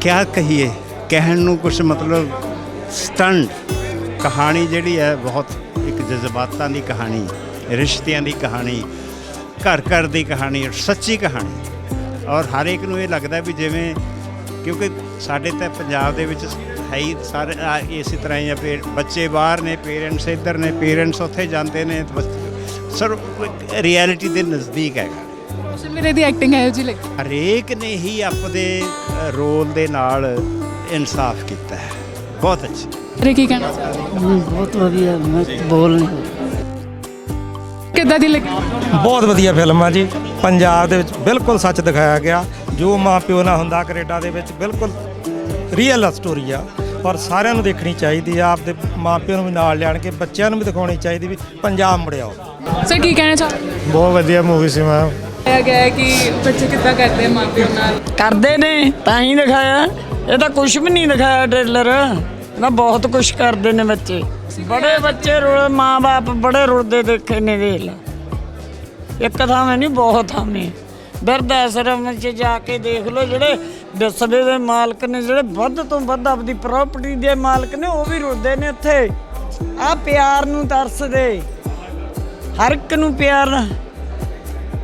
ਕਿਆ ਕਹੀਏ? ਕਹਿਣ ਨੂੰ ਕੁਝ ਮਤਲਬ ਸਟੰਡ ਕਹਾਣੀ ਜਿਹੜੀ ਹੈ ਬਹੁਤ ਇੱਕ ਜਜ਼ਬਾਤਾਂ ਦੀ ਕਹਾਣੀ, ਰਿਸ਼ਤਿਆਂ ਦੀ ਕਹਾਣੀ, ਘਰ ਘਰ ਦੀ ਕਹਾਣੀ ਔਰ ਸੱਚੀ ਕਹਾਣੀ। ਔਰ ਹਰ ਇੱਕ ਨੂੰ ਇਹ ਲੱਗਦਾ ਵੀ ਜਿਵੇਂ ਕਿਉਂਕਿ ਸਾਡੇ ਤਾਂ ਪੰਜਾਬ ਦੇ ਵਿੱਚ ਹੈ ਹੀ ਸਾਰੇ, ਆ, ਇਸੇ ਤਰ੍ਹਾਂ ਹੀ ਆ, ਪੇ, ਬੱਚੇ ਬਾਹਰ ਨੇ ਪੇਰੈਂਟਸ ਇੱਧਰ ਨੇ ਪੇਰੈਂਟਸ ਉੱਥੇ ਜਾਂਦੇ ਨੇ ਤੇ ਸਰ ਰਿਐਲਿਟੀ ਦੇ ਨਜ਼ਦੀਕ ਹੈਗਾ। ਕੌਸ਼ਲ ਮੇਰੇ ਦੀ ਐਕਟਿੰਗ ਹੈ ਜੀ ਲੱਗੀ। ਹਰੇਕ ਨੇ ਹੀ ਆਪਦੇ ਰੋਲ ਦੇ ਨਾਲ ਇਨਸਾਫ ਕੀਤਾ ਹੈ। ਬਹੁਤ ਅੱਛੀ। ਰੇ ਕੀ ਕਹਿਣਾ ਚਾਹੁੰਦੇ? ਬਹੁਤ ਵਧੀਆ ਮੈਂ ਬੋਲ ਨਹੀਂ ਕਿੱਦਾਂ ਦੀ ਲੱਗੀ? ਬਹੁਤ ਵਧੀਆ ਫਿਲਮ ਆ ਜੀ। ਪੰਜਾਬ ਦੇ ਵਿੱਚ ਬਿਲਕੁਲ ਸੱਚ ਦਿਖਾਇਆ ਗਿਆ। ਜੋ ਮਾਂ ਪਿਓ ਨਾਲ ਹੁੰਦਾ ਕੈਨੇਡਾ ਦੇ ਵਿੱਚ ਬਿਲਕੁਲ ਰੀਅਲ ਸਟੋਰੀ ਆ। ਪਰ ਸਾਰਿਆਂ ਨੂੰ ਦੇਖਣੀ ਚਾਹੀਦੀ ਆ। ਆਪਦੇ ਮਾਂ ਪਿਓ ਨੂੰ ਵੀ ਨਾਲ ਲਿਆਣ ਕੇ ਬੱਚਿਆਂ ਨੂੰ ਵੀ ਦਿਖਾਉਣੀ ਚਾਹੀਦੀ ਵੀ ਪੰਜਾਬ ਮੁੜਿਆ ਸਰ ਕੀ ਕਹਿਣਾ ਚਾਹੁੰਦੇ? ਬਹੁਤ ਵਧੀਆ ਮੂਵੀ ਸੀ ਮੈਂ ਕਿਹਾ ਗਿਆ ਹੈ ਕਿ ਬੱਚੇ ਕਿੱਦਾਂ ਕਰਦੇ ਆ ਮਾਪਿਆਂ ਨਾਲ? ਕਰਦੇ ਨੇ ਤਾਂ ਹੀ ਦਿਖਾਇਆ। ਇਹ ਤਾਂ ਕੁਝ ਵੀ ਨਹੀਂ ਦਿਖਾਇਆ ਟ੍ਰੇਲਰ ਨਾ ਬਹੁਤ ਕੁਝ ਕਰਦੇ ਨੇ ਬੱਚੇ। ਬੜੇ ਬੱਚੇ ਰੁਲ ਮਾਂ-ਬਾਪ ਬੜੇ ਰੁਲਦੇ ਦੇਖੇ ਨੇ ਵੇਖ ਲਾ। ਇੱਕ ਥਾਂ ਨਹੀਂ ਬਹੁਤ ਥਾਵੇਂ। ਬਿਰਧ ਆਸ਼ਰਮ 'ਚ ਜਾ ਕੇ ਦੇਖ ਲਓ ਜਿਹੜੇ ਵਿਸਵੇ ਦੇ ਮਾਲਕ ਨੇ ਜਿਹੜੇ ਵੱਧ ਤੋਂ ਵੱਧ ਆਪਦੀ ਪ੍ਰਾਪਰਟੀ ਦੇ ਮਾਲਕ ਨੇ ਉਹ ਵੀ ਰੁਲਦੇ ਨੇ ਉੱਥੇ ਆ ਪਿਆਰ ਨੂੰ ਤਰਸਦੇ। ਹਰ ਇੱਕ ਨੂੰ ਪਿਆਰ।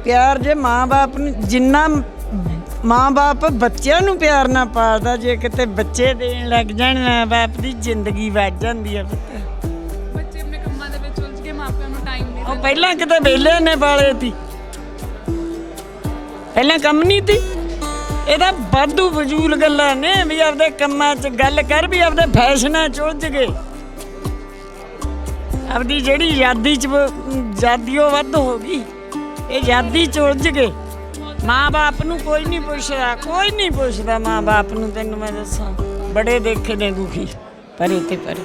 ਪਿਆਰ ਜੇ ਮਾਂ-ਬਾਪ ਨੂੰ ਜਿੰਨਾ ਮਾਂ-ਬਾਪ ਬੱਚਿਆਂ ਨੂੰ ਪਿਆਰ ਨਾ ਪਾਲਦਾ ਜੇ ਕਿਤੇ ਬੱਚੇ ਦੇਣ ਲੱਗ ਜਾਣ ਮਾਂ-ਬਾਪ ਦੀ ਜ਼ਿੰਦਗੀ ਵੱਜ ਜਾਂਦੀ ਹੈ ਪੁੱਤ ਬੱਚੇ ਆਪਣੇ ਕੰਮਾਂ ਦੇ ਵਿੱਚ ਉਲਝ ਕੇ ਮਾਪਿਆਂ ਨੂੰ ਟਾਈਮ ਨਹੀਂ ਉਹ ਪਹਿਲਾਂ ਕਿਤੇ ਵਿਹਲੇ ਨੇ ਪਾਲੇ ਤੀ ਪਹਿਲਾਂ ਕੰਮ ਨਹੀਂ ਤੀ ਇਹ ਤਾਂ ਵਾਧੂ ਫਜ਼ੂਲ ਗੱਲਾਂ ਨੇ ਵੀ ਆਪਦੇ ਕੰਮਾਂ 'ਚ ਗੱਲ ਕਰ ਵੀ ਆਪਦੇ ਫੈਸ਼ਨਾਂ 'ਚ ਉਲਝ ਗਏ। ਆਪਦੀ ਜਿਹੜੀ ਯਾਦੀ 'ਚ ਯਾਦੀਓ ਵੱਧ ਹੋ ਗਈ। ਇਹ ਯਾਦੀ 'ਚ ਉਲਝ ਗਏ ਮਾਂ-ਬਾਪ ਨੂੰ ਕੋਈ ਨਹੀਂ ਪੁੱਛਦਾ, ਕੋਈ ਨਹੀਂ ਪੁੱਛਦਾ ਮਾਂ-ਬਾਪ ਨੂੰ, ਤੈਨੂੰ ਮੈਂ ਦੱਸਾਂ। ਬੜੇ ਦੇਖੇ ਨੇ ਦੁਖੀ, ਪਰੇ ਤੇ ਪਰੇ।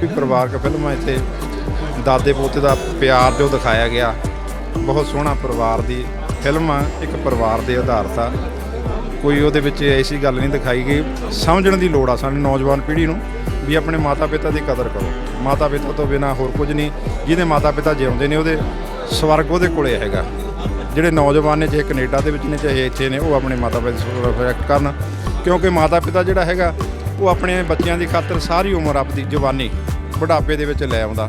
ਵੀ ਪਰਿਵਾਰਕ ਫਿਲਮਾਂ ਇੱਥੇ, ਦਾਦੇ ਪੋਤੇ ਦਾ ਪਿਆਰ ਜੋ ਦਿਖਾਇਆ ਗਿਆ, ਬਹੁਤ ਸੋਹਣਾ ਪਰਿਵਾਰ ਦੀ ਫਿਲਮ ਆ, ਇੱਕ ਪਰਿਵਾਰ ਦੇ ਆਧਾਰਿਤ ਆ ਕੋਈ ਉਹਦੇ ਵਿੱਚ ਐਸੀ ਗੱਲ ਨਹੀਂ ਦਿਖਾਈ ਗਈ ਸਮਝਣ ਦੀ ਲੋੜ ਆ ਸਾਨੂੰ, ਨੌਜਵਾਨ ਪੀੜ੍ਹੀ ਨੂੰ, ਵੀ ਆਪਣੇ ਮਾਤਾ ਪਿਤਾ ਦੀ ਕਦਰ ਕਰੋ। ਮਾਤਾ ਪਿਤਾ ਤੋਂ ਬਿਨਾ ਹੋਰ ਕੁਝ ਨਹੀਂ, ਜਿਹਦੇ ਮਾਤਾ ਪਿਤਾ ਜਿਉਂਦੇ ਨੇ ਉਹਦੇ ਸਵਰਗ ਉਹਦੇ ਕੋਲੇ ਹੈਗਾ। ਜਿਹੜੇ ਨੌਜਵਾਨ ਨੇ, ਚਾਹੇ ਕੈਨੇਡਾ ਦੇ ਵਿੱਚ ਨੇ, ਚਾਹੇ ਇੱਥੇ ਨੇ, ਉਹ ਆਪਣੇ ਮਾਤਾ ਪਿਤਾ ਦੀ ਰਿਸਪੈਕਟ ਕਰਨ। ਕਿਉਂਕਿ ਮਾਤਾ ਪਿਤਾ ਜਿਹੜਾ ਹੈਗਾ, ਉਹ ਆਪਣੇ ਬੱਚਿਆਂ ਦੀ ਖਾਤਰ ਸਾਰੀ ਉਮਰ ਆਪਦੀ ਜਵਾਨੀ ਬੁਢਾਪੇ ਦੇ ਵਿੱਚ ਲੈ ਆਉਂਦਾ।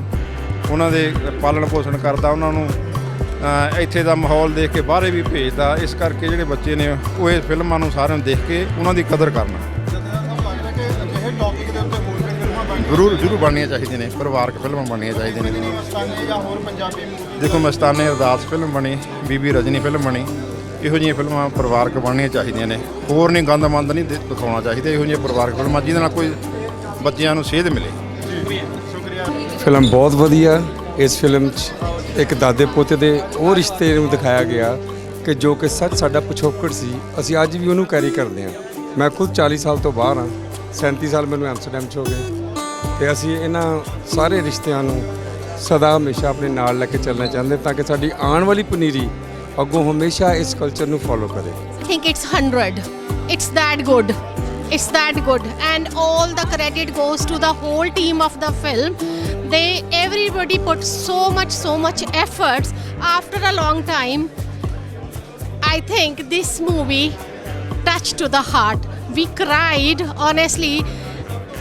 ਉਹਨਾਂ ਦੇ ਪਾਲਣ ਪੋਸ਼ਣ ਕਰਦਾ, ਉਹਨਾਂ ਨੂੰ ਇੱਥੇ ਦਾ ਮਾਹੌਲ ਦੇਖ ਕੇ ਬਾਹਰੇ ਵੀ ਭੇਜਦਾ। ਇਸ ਕਰਕੇ ਜਿਹੜੇ ਬੱਚੇ ਨੇ, ਉਹ ਇਹ ਫਿਲਮਾਂ ਨੂੰ ਸਾਰਿਆਂ ਨੂੰ ਦੇਖ ਕੇ ਉਹਨਾਂ ਦੀ ਕਦਰ ਕਰਨਾ। ਜ਼ਰੂਰ ਜ਼ਰੂਰ ਬਣਨੀਆਂ ਚਾਹੀਦੀਆਂ ਨੇ, ਪਰਿਵਾਰਕ ਫਿਲਮਾਂ ਬਣਨੀਆਂ ਚਾਹੀਦੀਆਂ ਨੇ। ਦੇਖੋ, ਮਸਤਾਨੇ ਅਰਦਾਸ ਫਿਲਮ ਬਣੀ, ਬੀਬੀ ਰਜਨੀ ਫਿਲਮ ਬਣੀ, ਇਹੋ ਜਿਹੀਆਂ ਫਿਲਮਾਂ ਪਰਿਵਾਰਕ ਬਣਨੀਆਂ ਚਾਹੀਦੀਆਂ ਨੇ। ਹੋਰ ਨਹੀਂ ਗੰਦ ਮੰਦ ਨਹੀਂ ਦਿਖਾਉਣਾ ਚਾਹੀਦਾ, ਇਹੋ ਜਿਹੀਆਂ ਪਰਿਵਾਰਕ ਫਿਲਮਾਂ ਜਿਹਦੇ ਨਾਲ ਕੋਈ ਬੱਚਿਆਂ ਨੂੰ ਸੇਧ ਮਿਲੇ। ਫਿਲਮ ਬਹੁਤ ਵਧੀਆ, ਇਸ ਫਿਲਮ 'ਚ ਇੱਕ ਦਾਦੇ ਪੋਤੇ ਦੇ ਉਹ ਰਿਸ਼ਤੇ ਨੂੰ ਦਿਖਾਇਆ ਗਿਆ ਕਿ ਜੋ ਕਿ ਸੱਚ ਸਾਡਾ ਪਿਛੋਕੜ ਸੀ, ਅਸੀਂ ਅੱਜ ਵੀ ਉਹਨੂੰ ਕੈਰੀ ਕਰਦੇ ਹਾਂ। ਮੈਂ ਖੁਦ 40 ਸਾਲ ਤੋਂ ਬਾਹਰ ਹਾਂ 37 ਸਾਲ ਮੈਨੂੰ ਐਮਸਟਰਡਮ 'ਚ ਹੋ ਗਏ। ਤੇ ਅਸੀਂ ਇਹਨਾਂ ਸਾਰੇ ਰਿਸ਼ਤਿਆਂ ਨੂੰ ਸਦਾ ਹਮੇਸ਼ਾ ਆਪਣੇ ਨਾਲ ਲੈ ਕੇ ਚੱਲਣਾ ਚਾਹੁੰਦੇ ਤਾਂ ਕਿ ਸਾਡੀ ਆਉਣ ਵਾਲੀ ਪਨੀਰੀ ਅੱਗੋਂ ਹਮੇਸ਼ਾ ਇਸ ਕਲਚਰ ਨੂੰ ਫੋਲੋ ਕਰੇ I think it's 100. It's that good. It's that good. And all the credit goes to the whole team of the film. They everybody put so much, so much efforts after a long time. I think this movie touched to the heart. We cried, honestly.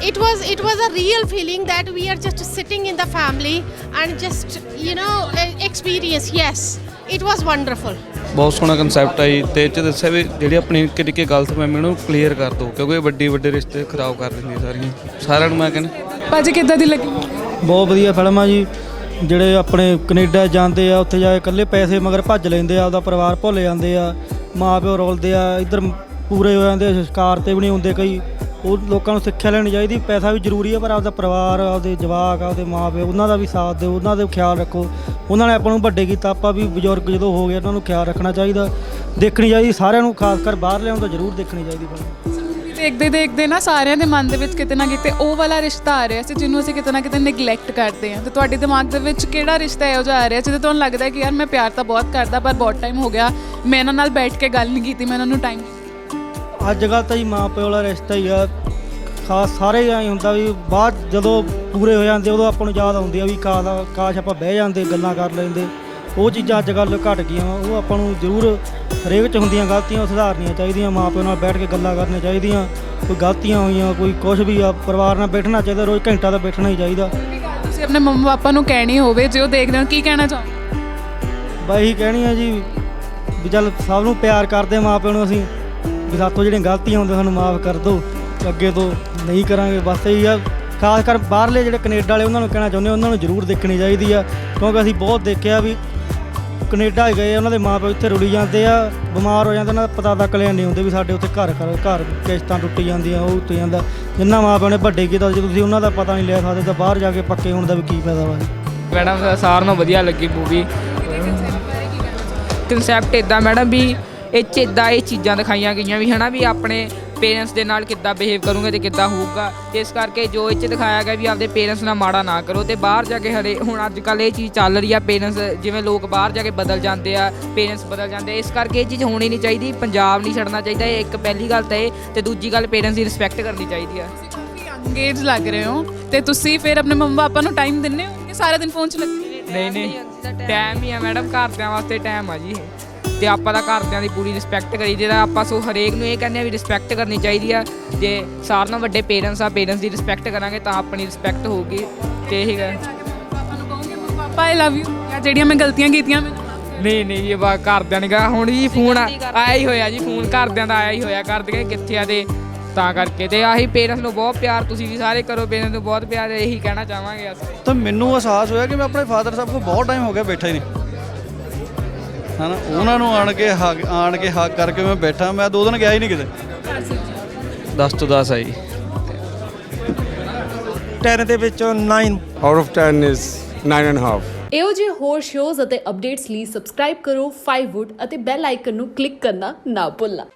It was it was a real feeling that we are just sitting in the family and just you know e- experience. Yes, it was wonderful. ਬਹੁਤ ਸੋਹਣਾ concept ਆ ਜੀ ਤੇ ਇਹ 'ਚ ਦੱਸਿਆ ਵੀ ਜਿਹੜੀ ਆਪਣੀ ਨਿੱਕੇ ਨਿੱਕੇ ਗਲਤਫਹਿਮੀ ਨੂੰ ਕਲੀਅਰ ਕਰ ਦਿਓ ਕਿਉਂਕਿ ਇਹ ਵੱਡੇ ਵੱਡੇ ਰਿਸ਼ਤੇ ਖਰਾਬ ਕਰ ਦਿੰਦੀ ਸਾਰੀਆਂ ਸਾਰਿਆਂ ਨੂੰ ਮੈਂ ਕਹਿੰਦਾ ਭਾਜੀ ਕਿੱਦਾਂ ਦੀ ਲੱਗੀ ਬਹੁਤ ਵਧੀਆ ਫਿਲਮ ਆ ਜੀ। ਜਿਹੜੇ ਆਪਣੇ ਕੈਨੇਡਾ ਜਾਂਦੇ ਆ ਉੱਥੇ ਜਾ ਕੇ ਇਕੱਲੇ ਪੈਸੇ ਮਗਰ ਭੱਜ ਲੈਂਦੇ ਆ ਆਪਦਾ ਪਰਿਵਾਰ ਭੁੱਲ ਜਾਂਦੇ ਆ ਮਾਂ ਪਿਓ ਰੋਲਦੇ ਆ ਇੱਧਰ ਪੂਰੇ ਹੋ ਜਾਂਦੇ ਆ, ਸੰਸਕਾਰ ਤੇ ਵੀ ਨਹੀਂ ਹੁੰਦੇ ਕਈ। ਉਹ ਲੋਕਾਂ ਨੂੰ ਸਿੱਖਿਆ ਲੈਣੀ ਚਾਹੀਦੀ, ਪੈਸਾ ਵੀ ਜ਼ਰੂਰੀ ਹੈ ਪਰ ਆਪਦਾ ਪਰਿਵਾਰ, ਆਪਦੇ ਜਵਾਕ, ਆਪਦੇ ਮਾਂ ਪਿਓ ਉਹਨਾਂ ਦਾ ਵੀ ਸਾਥ ਦਿਓ, ਉਹਨਾਂ ਦਾ ਵੀ ਖਿਆਲ ਰੱਖੋ। ਉਹਨਾਂ ਨੇ ਆਪਾਂ ਨੂੰ ਵੱਡੇ ਕੀਤਾ, ਆਪਾਂ ਵੀ ਬਜ਼ੁਰਗ ਜਦੋਂ ਹੋ ਗਏ, ਉਹਨਾਂ ਨੂੰ ਖਿਆਲ ਰੱਖਣਾ ਚਾਹੀਦਾ, ਦੇਖਣੀ ਚਾਹੀਦੀ, ਸਾਰਿਆਂ ਨੂੰ ਖਾਸ ਕਰ ਬਾਹਰ ਲਿਆਉਣ ਤਾਂ ਜ਼ਰੂਰ ਦੇਖਣੀ ਚਾਹੀਦੀ ਫਿਲਮ ਦੇਖਦੇ ਦੇਖਦੇ ਨਾ ਸਾਰਿਆਂ ਦੇ ਮਨ ਦੇ ਵਿੱਚ ਕਿਤੇ ਨਾ ਕਿਤੇ ਉਹ ਵਾਲਾ ਰਿਸ਼ਤਾ ਆ ਰਿਹਾ ਸੀ, ਜਿਹਨੂੰ ਅਸੀਂ ਕਿਤੇ ਨਾ ਕਿਤੇ ਨੈਗਲੈਕਟ ਕਰਦੇ ਹਾਂ। ਤੇ ਤੁਹਾਡੇ ਦਿਮਾਗ ਦੇ ਵਿੱਚ ਕਿਹੜਾ ਰਿਸ਼ਤਾ ਇਹੋ ਜਿਹਾ ਆ ਰਿਹਾ ਜਿਹਦੇ ਤੁਹਾਨੂੰ ਲੱਗਦਾ ਕਿ ਯਾਰ ਮੈਂ ਪਿਆਰ ਤਾਂ ਬਹੁਤ ਕਰਦਾ, ਪਰ ਬਹੁਤ ਟਾਈਮ ਹੋ ਗਿਆ, ਮੈਂ ਇਹਨਾਂ ਨਾਲ ਬੈਠ ਕੇ ਗੱਲ ਨਹੀਂ ਕੀਤੀ, ਮੈਂ ਇਹਨਾਂ ਨੂੰ ਟਾਈਮ ਅੱਜ ਕੱਲ੍ਹ ਤਾਂ ਜੀ ਮਾਂ ਪਿਓ ਵਾਲਾ ਰਿਸ਼ਤਾ ਹੀ ਆ। ਖਾਸ ਸਾਰੇ ਐਂ ਹੁੰਦਾ ਵੀ ਬਾਅਦ ਜਦੋਂ ਪੂਰੇ ਹੋ ਜਾਂਦੇ ਉਦੋਂ ਆਪਾਂ ਨੂੰ ਯਾਦ ਆਉਂਦੀ ਆ ਵੀ ਕਾਸ਼ ਕਾਸ਼ ਆਪਾਂ ਬਹਿ ਜਾਂਦੇ ਗੱਲਾਂ ਕਰ ਲੈਂਦੇ। ਉਹ ਚੀਜ਼ਾਂ ਅੱਜ ਕੱਲ੍ਹ ਘਟ ਗਈਆਂ ਵਾ। ਉਹ ਆਪਾਂ ਨੂੰ ਜ਼ਰੂਰ ਹਰੇਕ ਚ ਹੁੰਦੀਆਂ ਗਲਤੀਆਂ ਉਹ ਸੁਧਾਰਨੀਆਂ ਚਾਹੀਦੀਆਂ। ਮਾਂ ਪਿਓ ਨਾਲ ਬੈਠ ਕੇ ਗੱਲਾਂ ਕਰਨੀਆਂ ਚਾਹੀਦੀਆਂ। ਕੋਈ ਗਲਤੀਆਂ ਹੋਈਆਂ ਕੋਈ ਕੁਝ ਵੀ ਆ ਪਰਿਵਾਰ ਨਾਲ ਬੈਠਣਾ ਚਾਹੀਦਾ ਰੋਜ਼ ਘੰਟਾ ਤਾਂ ਬੈਠਣਾ ਹੀ ਚਾਹੀਦਾ। ਤੁਸੀਂ ਆਪਣੇ ਮੰਮਾ ਪਾਪਾ ਨੂੰ ਕਹਿਣੀ ਹੋਵੇ ਜੇ ਉਹ ਦੇਖਦੇ ਹੋ ਕੀ ਕਹਿਣਾ ਚਾਹੋਗੇ ਬਾਈ ਇਹੀ ਕਹਿਣੀ ਆ ਜੀ ਵੀ ਚੱਲ ਸਭ ਨੂੰ ਪਿਆਰ ਕਰਦੇ ਮਾਂ ਪਿਓ ਨੂੰ ਅਸੀਂ। ਵੀ ਸਾਤੋਂ ਜਿਹੜੀਆਂ ਗਲਤੀਆਂ ਹੁੰਦੀਆਂ ਸਾਨੂੰ ਮਾਫ ਕਰ ਦਿਓ ਅੱਗੇ ਤੋਂ ਨਹੀਂ ਕਰਾਂਗੇ। ਬਸ ਇਹੀ ਆ ਖਾਸ ਕਰ ਬਾਹਰਲੇ ਜਿਹੜੇ ਕੈਨੇਡਾ ਵਾਲੇ ਉਹਨਾਂ ਨੂੰ ਕਹਿਣਾ ਚਾਹੁੰਦੇ ਉਹਨਾਂ ਨੂੰ ਜ਼ਰੂਰ ਦੇਖਣੀ ਚਾਹੀਦੀ ਆ ਕਿਉਂਕਿ ਅਸੀਂ ਬਹੁਤ ਦੇਖਿਆ ਵੀ ਕੈਨੇਡਾ ਗਏ ਉਹਨਾਂ ਦੇ ਮਾਂ ਪਿਓ ਇੱਥੇ ਰੁਲੀ ਜਾਂਦੇ ਆ ਬਿਮਾਰ ਹੋ ਜਾਂਦੇ ਉਹਨਾਂ ਦਾ ਪਤਾ ਤੱਕ ਲਿਆ ਨਹੀਂ ਹੁੰਦੇ ਵੀ ਸਾਡੇ ਉੱਥੇ ਘਰ ਘਰ ਘਰ ਕਿਸ਼ਤਾਂ ਟੁੱਟੀ ਜਾਂਦੀਆਂ ਉਹ ਟੁੱਟ ਜਾਂਦਾ। ਜਿੰਨਾ ਮਾਂ ਪਿਓ ਨੇ ਵੱਡੇ ਕੀਤਾ ਜੇ ਤੁਸੀਂ ਉਹਨਾਂ ਦਾ ਪਤਾ ਨਹੀਂ ਲਿਆ ਸਕਦੇ ਤਾਂ ਬਾਹਰ ਜਾ ਕੇ ਪੱਕੇ ਹੋਣ ਦਾ ਵੀ ਕੀ ਫਾਇਦਾ ਵਾ। ਮੈਡਮ ਸਾਰਿਆਂ ਨੂੰ ਵਧੀਆ ਲੱਗੀ ਮੂਵੀ ਕਨਸੈਪਟ ਇਦਾਂ ਮੈਡਮ ਵੀ ਇਹ ਚ ਇਦਾਂ ਇਹ ਚੀਜ਼ਾਂ ਦਿਖਾਈਆਂ ਗਈਆਂ ਵੀ ਹਨਾ ਵੀ ਆਪਣੇ ਪੇਰੈਂਟਸ ਦੇ ਨਾਲ ਕਿੱਦਾਂ ਬਿਹੇਵ ਕਰੋਗੇ ਤੇ ਕਿੱਦਾਂ ਹੋਊਗਾ। ਇਸ ਕਰਕੇ ਜੋ ਇਹ ਚ ਦਿਖਾਇਆ ਗਿਆ ਵੀ ਆਪਦੇ ਪੇਰੈਂਟਸ ਨਾਲ ਮਾੜਾ ਨਾ ਕਰੋ ਤੇ ਬਾਹਰ ਜਾ ਕੇ ਹਰੇ ਹੁਣ ਅੱਜ ਕੱਲ ਇਹ ਚੀਜ਼ ਚੱਲ ਰਹੀ ਆ ਪੇਰੈਂਟਸ ਜਿਵੇਂ ਲੋਕ ਬਾਹਰ ਜਾ ਕੇ ਬਦਲ ਜਾਂਦੇ ਆ ਪੇਰੈਂਟਸ ਬਦਲ ਜਾਂਦੇ ਆ। ਇਸ ਕਰਕੇ ਇਹ ਚੀਜ਼ ਹੋਣੀ ਨਹੀਂ ਚਾਹੀਦੀ ਪੰਜਾਬ ਨਹੀਂ ਛੱਡਣਾ ਚਾਹੀਦਾ ਇਹ ਇੱਕ ਪਹਿਲੀ ਗੱਲ ਤਾਂ ਇਹ ਤੇ ਦੂਜੀ ਗੱਲ ਪੇਰੈਂਟਸ ਦੀ ਰਿਸਪੈਕਟ ਕਰਨੀ ਚਾਹੀਦੀ ਆ। ਅੰਗੇਜ ਲੱਗ ਰਹੇ ਹੋ ਤੇ ਤੁਸੀਂ ਫਿਰ ਆਪਣੇ ਮੰਮਾ ਪਾਪਾ ਨੂੰ ਟਾਈਮ ਦਿੰਦੇ ਹੋ ਕਿ ਸਾਰਾ ਦਿਨ ਫੋਨ 'ਚ ਲੱਗੇ ਨਹੀਂ ਨਹੀਂ ਟਾਈਮ ਹੀ ਆ ਮੈਡਮ ਘਰਦਿਆਂ ਵਾਸਤੇ ਟਾਈਮ ਆ ਜੀ ਇਹ। ਤੇ ਆਪਾਂ ਤਾਂ ਘਰਦਿਆਂ ਦੀ ਪੂਰੀ ਰਿਸਪੈਕਟ ਕਰੀਦੀ ਤਾਂ ਆਪਾਂ ਸੋ ਹਰੇਕ ਨੂੰ ਇਹ ਕਹਿੰਦੇ ਆ ਵੀ ਰਿਸਪੈਕਟ ਕਰਨੀ ਚਾਹੀਦੀ ਆ ਜੇ ਸਾਰਿਆਂ ਨਾਲੋਂ ਵੱਡੇ ਪੇਰੈਂਟਸ ਆ ਪੇਰੈਂਟਸ ਦੀ ਰਿਸਪੈਕਟ ਕਰਾਂਗੇ ਤਾਂ ਆਪਣੀ ਰਿਸਪੈਕਟ ਹੋਊਗੀ। ਤੇ ਇਹੀ ਗੱਲ। ਪਾਪਾ ਨੂੰ ਕਹੋਗੇ ਪਾਪਾ ਆਈ ਲਵ ਯੂ ਜਾਂ ਜਿਹੜੀਆਂ ਮੈਂ ਗਲਤੀਆਂ ਕੀਤੀਆਂ ਮੈਨੂੰ। ਨਹੀਂ ਨਹੀਂ ਇਹ ਬਾ ਘਰਦਿਆਂ ਨੇ ਕਹਾ। ਹੁਣ ਜੀ ਫੋਨ ਆਇਆ ਹੀ ਹੋਇਆ ਜੀ ਫੋਨ। ਘਰਦਿਆਂ ਦਾ ਆਇਆ ਹੀ ਹੋਇਆ। ਕਰਦੇ ਕਿੱਥੇ ਆ ਤੇ ਤਾਂ ਕਰਕੇ। ਤੇ ਆਹੀ ਪੇਰੈਂਟਸ ਨੂੰ ਬਹੁਤ ਪਿਆਰ ਤੁਸੀਂ ਵੀ ਸਾਰੇ ਕਰੋ। ਪੇਰੈਂਟਸ ਨੂੰ ਬਹੁਤ ਪਿਆਰ। ਇਹੀ ਕਹਿਣਾ ਚਾਹਾਂਗੇ ਅਸੀਂ। ਤਾਂ ਮੈਨੂੰ ਅਹਿਸਾਸ ਹੋਇਆ ਕਿ ਮੈਂ ਆਪਣੇ ਫਾਦਰ ਸਾਹਿਬ ਕੋਲ ਬਹੁਤ ਟਾਈਮ ਹੋ ਗਿਆ ਬੈਠਾ ਹੀ ਨਹੀਂ। ਹਨਾ ਉਹਨਾਂ ਨੂੰ ਆਣ ਕੇ ਹੱਗ ਆਣ ਕੇ ਹੱਗ ਕਰਕੇ ਮੈਂ ਬੈਠਾ ਮੈਂ ਦੋ ਦਿਨ ਗਿਆ ਹੀ ਨਹੀਂ ਕਿਤੇ। 10 ਤੋਂ 10 ਆਈ। 10 ਦੇ ਵਿੱਚੋਂ 9 out of 10 is 9 and half ਇਹੋ ਜਿਹੇ ਹੋਰ ਸ਼ੋਜ਼ ਅਤੇ ਅਪਡੇਟਸ ਲਈ ਸਬਸਕ੍ਰਾਈਬ ਕਰੋ 5wood ਅਤੇ ਬੈਲ ਆਈਕਨ ਨੂੰ ਕਲਿੱਕ ਕਰਨਾ ਨਾ ਭੁੱਲਣਾ।